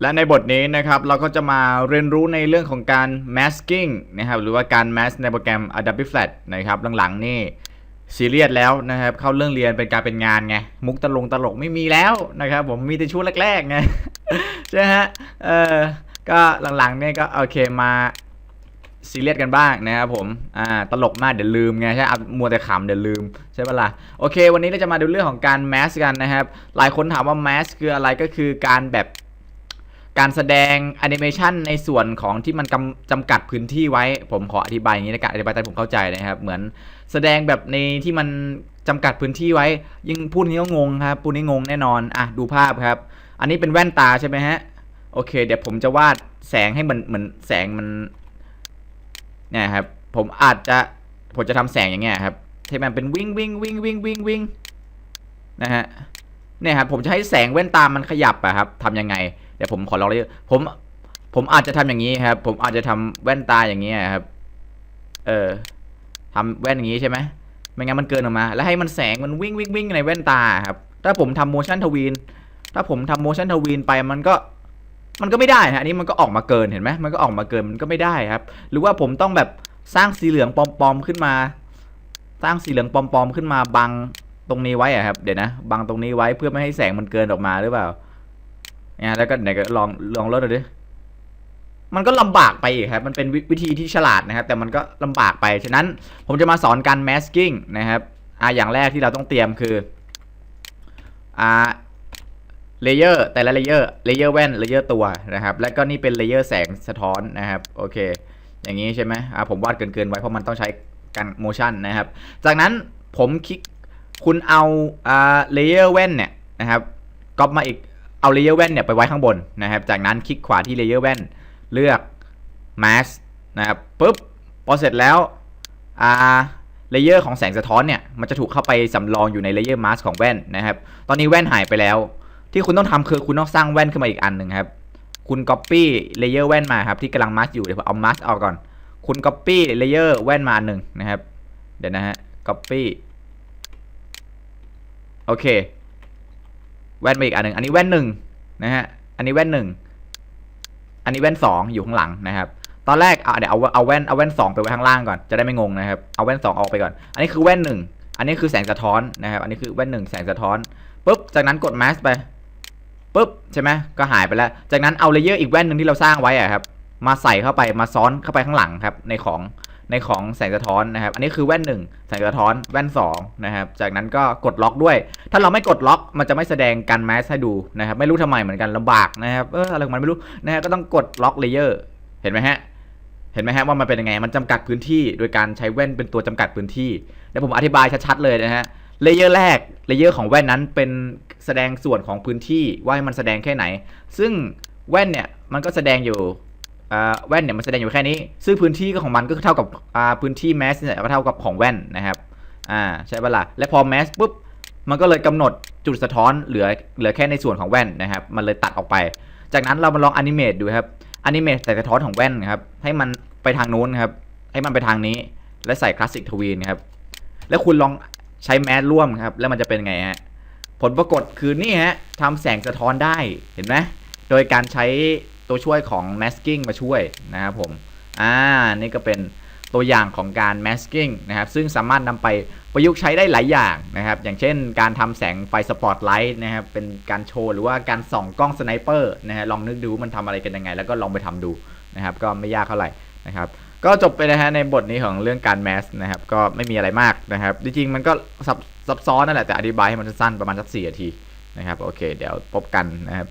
และในบทนี้นะครับเราก็จะมาเรียนรู้ในเรื่องของการ masking นะครับหรือว่าการ mask ในโปรแกรม Adobe Flash นะครับหลังๆนี่ซีเรียสแล้วนะครับเข้าเรื่องเรียนเป็นการเป็นงานไงมุกตลงตลกไม่มีแล้วนะครับผมมีแต่ช่วงแรกๆไงใช่ฮะเออก็หลังๆเนี่ยก็โอเคมาซีเรียสกันบ้างนะครับผมอ่าตลกมากเดี๋ยวลืมไงใช่อามัวแต่ขำเดี๋ยวลืมใช่ปะล่ะโอเค วันนี้เราจะมาดูเรื่องของการ mask กันนะครับหลายคนถามว่า mask คืออะไรก็คือการแบบ การแสดงแอนิเมชันในส่วนของที่มันกำจำกัดพื้นที่ไว้ ผมขออธิบายอย่างนี้นการอธิบายแต่ผมเข้าใจนะครับ เหมือนแสดงแบบในที่มันจำกัดพื้นที่ไว้ ยิ่งพูดนี้ก็งงครับพูดนี้งงแน่นอนอะดูภาพครับ อันนี้เป็นแว่นตาใช่ไหมฮะโอเค เดี๋ยวผมจะวาดแสงให้มันเหมือนแสงมันเนี่ยครับ ผมอาจจะผมจะทำแสงอย่างเงี้ยครับให้มันเป็นวิ่งวิ่งวิ่งวิ่งวิ่งวิ่งนะฮะเนี่ยครับผมจะให้แสงแว่นตามันขยับอะครับทำยังไง เดี๋ยวผมขอลองเลยผม ผมอาจจะทำอย่างนี้ครับ ผมอาจจะทำแว่นตาอย่างนี้ครับ เออทำแว่นอย่างนี้ใช่ไหมไม่งั้นมันเกินออกมา แล้วให้มันแสงมันวิ่งวิ่งวิ่งในแว่นตาครับ ถ้าผมทำ motion ทวีน ถ้าผมทำ motion ทวีนไปมันก็ มันก็ไม่ได้ฮะอันนี้มันก็ออกมาเกินเห็นไหมมันก็ออกมาเกินมันก็ไม่ได้ครับ หรือว่าผมต้องแบบสร้างสีเหลืองปลอมๆขึ้นมา สร้างสีเหลืองปลอมๆขึ้นมาบังตรงนี้ไว้อะครับ เดี๋ยวนะ บังตรงนี้ไว้เพื่อไม่ให้แสงมันเกินออกมาหรือเปล่า นี่ยแล้วก็ไหนก็ลองลองลดดูดิมันก็ลำบากไปอีกครับ มันเป็นวิวิธีที่ฉลาดนะครับ แต่มันก็ลำบากไป ฉะนั้นผมจะมาสอนการ masking นะครับ อ่า อย่างแรกที่เราต้องเตรียมคือ อ่า เลเยอร์แต่ละเลเยอร์ เลเยอร์แว่น เลเยอร์ตัวนะครับ แล้วก็นี่เป็นเลเยอร์แสงสะท้อนนะครับ โอเค อย่างนี้ใช่ไหมอ่า ผมวาดเกินๆไว้เพราะมันต้องใช้การ motion นะครับ จากนั้นผมคลิก คุณเอา อ่า เลเยอร์แว่นเนี่ยนะครับ ก๊อปมาอีก เอาเลเยอร์แว่นเนี่ยไปไว้ข้างบนนะครับ จากนั้นคลิกขวาที่เลเยอร์แว่นเลือก mask นะครับปุ๊บพอเสร็จแล้วอ่าเลเยอร์ของแสงสะท้อนเนี่ยมันจะถูกเข้าไปสำรองอยู่ในเลเยอร์ mask ของแว่นนะครับ ตอนนี้แว่นหายไปแล้ว ที่คุณต้องทำคือคุณต้องสร้างแว่นขึ้นมาอีกอันหนึ่งครับ คุณ copy เลเยอร์แว่นมาครับที่กำลัง mask อยู่เดี๋ยวเอา mask ออกก่อน คุณ copy เลเยอร์แว่นมาหนึ่งนะครับ เดี๋ยวนะฮะ copy โอเค แว่นมาอีกอันหนึ่งอันนี้แว่นหนึ่งนะฮะอันนี้แว่นหนึ่งอันนี้แว่นสองอยู่ข้างหลังนะครับตอนแรกอะเดี๋ยวเอาเอาแว่นเอาแว่นสองไปไว้ข้างล่างก่อนจะได้ไม่งงนะครับเอาแว่นสองออกไปก่อน อันนี้คือแว่นหนึ่งอันนี้คือแสงสะท้อนนะครับ อันนี้คือแว่นหนึ่งแสงสะท้อนปุ๊บจากนั้นกด mask ไปปุ๊บใช่ไหมก็หายไปแล้ว จากนั้นเอาเลเยอร์อีกแว่นหนึ่งที่เราสร้างไว้อะครับมาใส่เข้าไปมาซ้อนเข้าไปข้างหลังครับในของ ในของแสงสะท้อนนะครับ อันนี้คือแว่นหนึ่งแสงสะท้อนแว่นสองนะครับ จากนั้นก็กดล็อกด้วย ถ้าเราไม่กดล็อกมันจะไม่แสดงการแมสให้ดูนะครับ ไม่รู้ทำไมเหมือนกันลำบากนะครับ เอออะไรของมันไม่รู้นะฮะ ก็ต้องกดล็อกเลเยอร์ เห็นไหมฮะ เห็นไหมฮะว่ามันเป็นยังไง มันจำกัดพื้นที่ โดยการใช้แว่นเป็นตัวจำกัดพื้นที่ เดี๋ยวผมอธิบายชัดๆเลยนะฮะ เลเยอร์แรก เลเยอร์ของแว่นนั้นเป็นแสดงส่วนของพื้นที่ว่ามันแสดงแค่ไหน ซึ่งแว่นเนี่ยมันก็แสดงอยู่ แว่นเนี่ยมันแสดงอยู่แค่นี้ ซึ่งพื้นที่ก็ของมันก็เท่ากับพื้นที่แมสเนี่ยก็เท่ากับของแว่นนะครับอ่าใช่ปะล่ะและพอแมสปุ๊บมันก็เลยกำหนดจุดสะท้อนเหลือเหลือแค่ในส่วนของแว่นนะครับ มันเลยตัดออกไป จากนั้นเรามาลองอนิเมตดูครับอนิเมตแสงสะท้อนของแว่นครับ ให้มันไปทางนู้นครับ ให้มันไปทางนี้ และใส่คลาสสิกทวีนครับ แล้วคุณลองใช้แมสร่วมครับ แล้วมันจะเป็นไงฮะ ผลปรากฏคือนี่ฮะทำแสงสะท้อนได้ เห็นไหมโดยการใช้ ตัวช่วยของ masking มาช่วยนะครับผม อ่า นี่ก็เป็นตัวอย่างของการ masking นะครับ ซึ่งสามารถนำไปประยุกต์ใช้ได้หลายอย่างนะครับ อย่างเช่น การทำแสงไฟสปอตไลท์นะครับ เป็นการโชว์หรือว่าการส่องกล้องสไนเปอร์นะฮะ ลองนึกดูมันทำอะไรกันยังไง แล้วก็ลองไปทำดูนะครับ ก็ไม่ยากเท่าไหร่นะครับก็จบไปนะฮะในบทนี้ของเรื่องการแมสนะครับก็ไม่มีอะไรมากนะครับ จริงๆ มันก็ซับซ้อนนั่นแหละแต่อธิบายให้มันสั้นประมาณสักสี่นาทีนะครับโอเค เดี๋ยวพบกันนะครับ